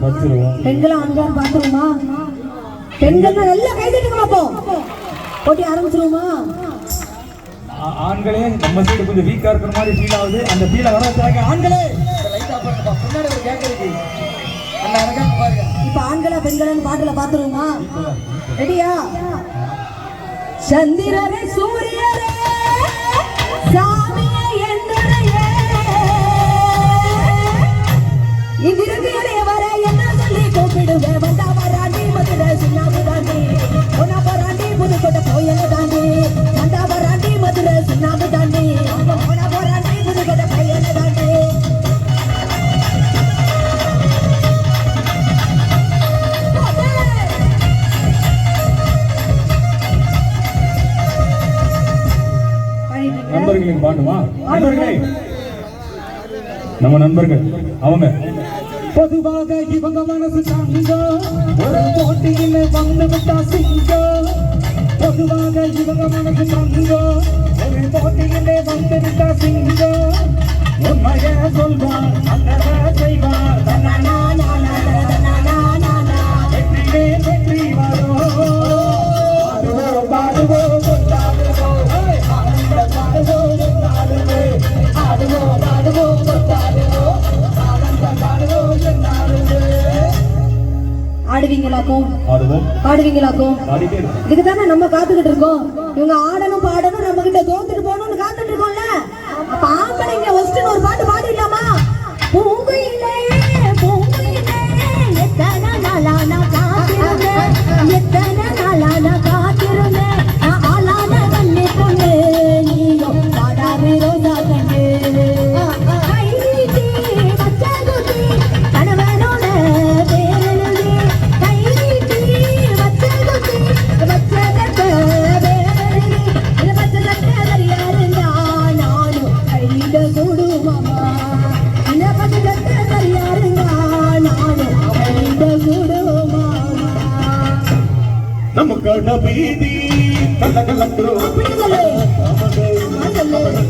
பெண்களா ஆண்களான்னு பார்த்துருவோமா? பெண்கள் நல்லா கைதட்டுங்க பார்ப்போம் போட்டி ஆரம்பிச்சிருவோமா? ஆண்களே நம்ம சைடு கொஞ்சம் வீக்கா இருக்கிற மாதிரி ஃபீல் ஆகுது. அந்த ஃபீலை வர வச்சாங்க ஆண்களே! லைட்டா பாருங்கப்பா முன்னாடி ஒரு கேங் இருக்கு அந்த அழகாக பாருங்க இப்ப ஆண்களா பெண்களான்னு பாட்டுல பார்த்துருவோமா? ரெடியா? சந்திரரே சூரியரே சாமியே! நண்பர்களுக்கு பாட்டுமா? நண்பர்களே. நம்ம நண்பர்கள் அவங்க. பொதுவாக இவங்க மனசு தாங்க ஒரு போட்டியில் வந்து விட்டா சிங்க? பொதுவாக இவங்க மனசு தாங்க ஒரு போட்டியிலே வந்து சிங்கோ உண்மைய சொல்வார் அந்த செய்வார். தன்னானா, வெற்றி வரும். பாடுவோம். ஆடுவீங்களாக்கும் ஆடுவோம் பாடுவீங்களாக்கும்? பாடிட்டே இருக்கோம் இதுக்கு தானே நம்ம காத்துக்கிட்டு இருக்கோம். இவங்க ஆடணும் பாடணும் நம்ம கிட்ட தோத்துட்டு போகணும்னு காத்துட்டு இருக்கோம்ல. அப்ப ஆம்பளைங்க ஒஸ்ட்னு ஒரு பாட்டு பாடிடலாமா?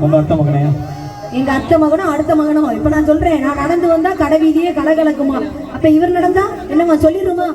உங்க அத்தை எங்க அத்தை மகனும் அடுத்த மகனும் இப்ப நான் சொல்றேன் நான் நடந்து வந்தா கடை வீதியே கலகலக்குமா அப்ப இவர் நடந்தா? என்னம்மா சொல்லிடுமா?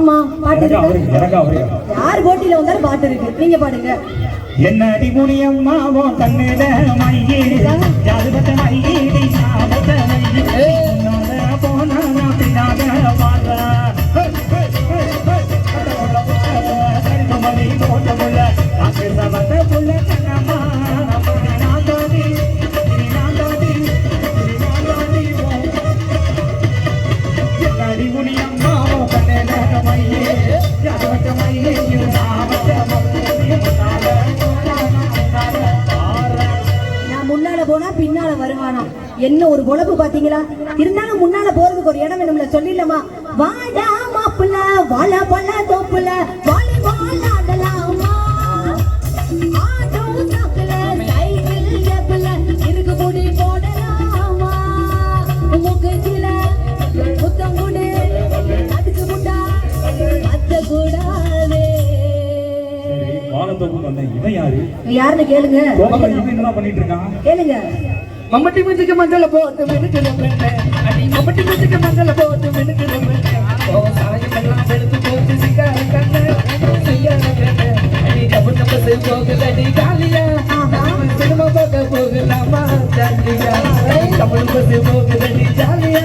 ஆமா பாட்டு இருக்கு. யார் போட்டியில வந்தாலும் பாட்டு இருக்கு. நீங்க பாடுங்க. என்ன அடிமுடியம்மாவோ கண்ணிட மையீடு ஜாதுபத்த மையீடு ஞாபக மையீடு உன்னால போனா நான் பின்னாக பாடுறா சரிதமணி போட்ட புள்ள. ஆசிர்வாத புள்ள கண்ணம்மா. பின்னால வருவானா என்ன ஒரு பொழப்பு பாத்தீங்களா? இருந்தாலும் முன்னால போறதுக்கு ஒரு இடம் வேணும்ல சொல்லிடலாமா? வாடா மாப்புல வாழ பழ தோப்புல சைக்கிள் கேப்புல இருக்கு முடி போடலாமா? முகச்சில முத்தம் கொடு அதுக்கு முட்டா அத்த கூடாதே. మమ్మటి ముందుకు మంగళ పోటు వెనుకలు అది మమ్మటి ముందుకు మంగళ పోటు వెనుకలు వ్యవసాయం ఎలా వెళుతుపోతే సిగారు కన్నా అది డబ్బు డబ్బు పోగలని గాలియా సినిమా పోగ పోగలమ్మా జాలియా డబ్బు డబ్బు పోగలని జాలియా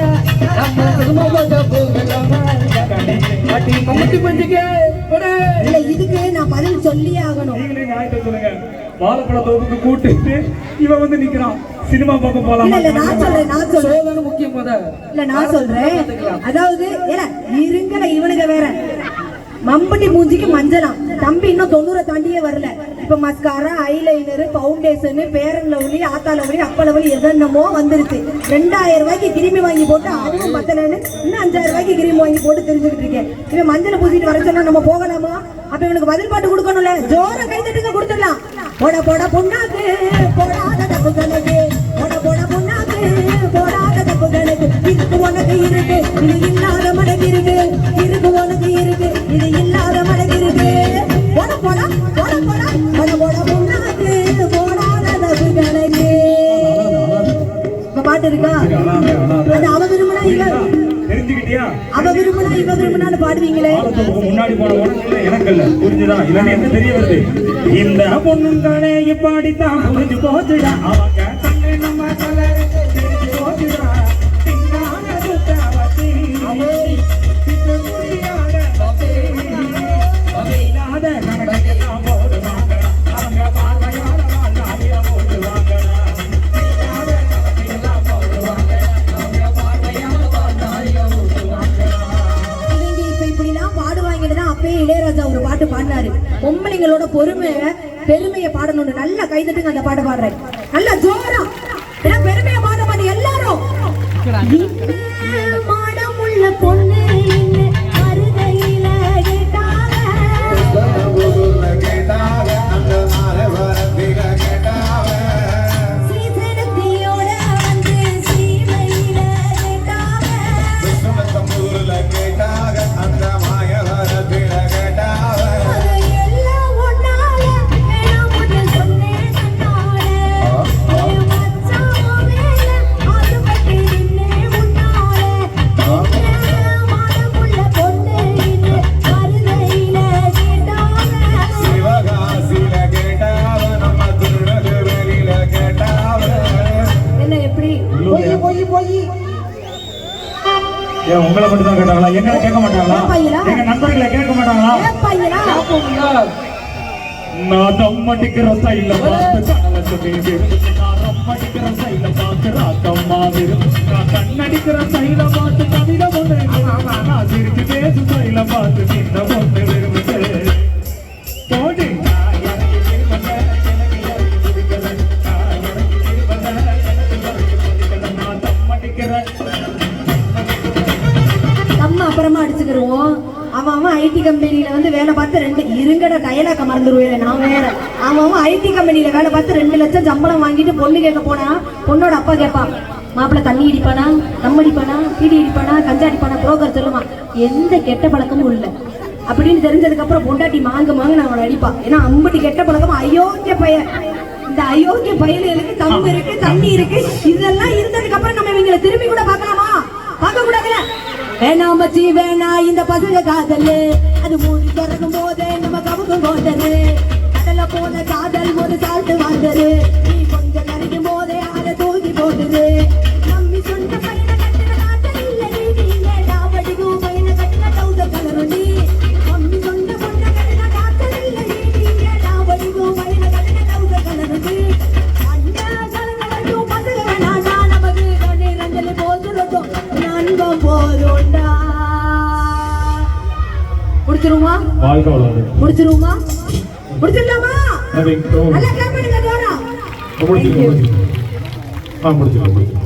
అమ్మ సినిమా పోగ పోగలమ్మా అది మమ్మటి ముందుకే இல்லை இதுக்கு நான் பதில் சொல்லியே ஆகணும் வாழைப்பழ தோப்புக்கு கூட்டு இவன் வந்து நிக்கிறான். சினிமா பார்க்க இல்ல போலாமா? இல்ல நான் சொல்றேன் நான் சொல்றேன். முக்கியம் முத இல்ல நான் சொல்றேன். அதாவது ஏல இருங்கல இவனுங்க வேற. மம்பட்டி மூஞ்சிக்கு மஞ்சளாம் தம்பி இன்னும் தொண்ணூறை தாண்டியே வரல. இப்போ மஸ்காரா ஐலைனர் ஃபவுண்டேஷனு பேரன்ல ஒளி ஆத்தால ஒளி அப்பள ஒளி எதென்னமோ வந்துருச்சு ரெண்டாயிரம் ரூபாய்க்கு கிருமி வாங்கி போட்டு அதுவும் பத்தலன்னு இன்னும் அஞ்சாயிரம் ரூபாய்க்கு கிருமி வாங்கி போட்டு தெரிஞ்சுக்கிட்டு இருக்கேன். இவன் மஞ்சளை பூசிட்டு வர சொன்னா நம்ம போகலாமா? அப்ப இவனுக்கு பதில் பாட்டு கொடுக்கணும்ல. ஜோர கை தட்டுங்க கொடுத்துடலாம். போட போட பொண்ணாக்கு போடாத தப்பு கணக்கு போட போட பொண்ணாக்கு போடாத தப்பு கணக்கு இருக்கு உனக்கு இருக்கு இது இல்லாத மடங்கு இருக்கு. இருக்கு உனக்கு இருக்கு இது இல்லாத மடங்கு இருக்கு. போட போட போட போட. பாட்டு இருக்கா அது அவ விரும்பினா இவ தெரிஞ்சுக்கிட்டியா? அவ விரும்பினா இவ விரும்பினான்னு பாடுவீங்களே. முன்னாடி போன இல்ல எனக்கு இல்ல. புரிஞ்சுதா? இல்லன்னு என்ன தெரிய வருது. இந்த பொண்ணும் தானே இப்பாடித்தான் புரிஞ்சு போச்சுடா. அவங்க அப்பயே இளையராஜா ஒரு பாட்டு பாடினாரு. பொம்பளைங்களோட பொறுமை பெருமையை பாடணும்னு. நல்லா கைதட்டுங்க அந்த பாட்டு பாடுறேன். நல்லா ஜோரா. பெருமையை பாட மாட்டேன் எல்லாரும். மனமுள்ள பொண்ணு என்ன கேட்க மாட்டாங்களா? எங்க நண்பர்களை கேட்க மாட்டாங்களா? நான் தம் அடிக்கிற சைல பார்த்து கனலத்து விரும்பு நான் தம் அடிக்கிற சைல பார்த்து ராக்கம்மா விரும்பு நான் கண்ணடிக்கிற சைல பார்த்து கவிதை ஒன்று. நான் சிரிச்சு பேசு சைல பார்த்து சின்ன ஒன்று பார்த்து ரெண்டு இருங்கட டயலாக்க மறந்துடுவேன் நான் வேற. அவன் ஐடி கம்பெனியில் வேலை பார்த்து ரெண்டு லட்சம் சம்பளம் வாங்கிட்டு பொண்ணு கேட்க போனா பொண்ணோட அப்பா கேட்பான் மாப்பிள்ளை தண்ணி அடிப்பானா தம் அடிப்பானா பீடி அடிப்பானா கஞ்சா அடிப்பானா புரோக்கர் சொல்லுவான் எந்த கெட்ட பழக்கமும் இல்லை. அப்படின்னு தெரிஞ்சதுக்கு அப்புறம் பொண்டாட்டி மாங்க மாங்க நான் அவனை அடிப்பான் ஏன்னா அம்பட்டி கெட்ட பழக்கம் அயோக்கிய பையன் இந்த அயோக்கிய பயலுக்கு தம்பு இருக்கு தண்ணி இருக்கு இதெல்லாம் இருந்ததுக்கு அப்புறம் நம்ம இவங்களை திரும்பி கூட பார்க்கலாமா? பார்க்க கூடாதுல வேணாம் மச்சி வேணா இந்த பசங்க காதல். அது மூடி திறக்கும் போதே நம்ம கவுக்கும் போதது கடல போன காதல் ஒரு சால்ட்டு வந்தது முடிச்சிருமா வாழ்க்கை வளருது முடிச்சிருமா முடிச்சிடலாமா அதை நல்லா கிளம்புங்க ஜோரா முடிச்சுக்கோ முடிச்சுக்கோ ஆ முடிச்சுக்கோ முடிச்சுக்கோ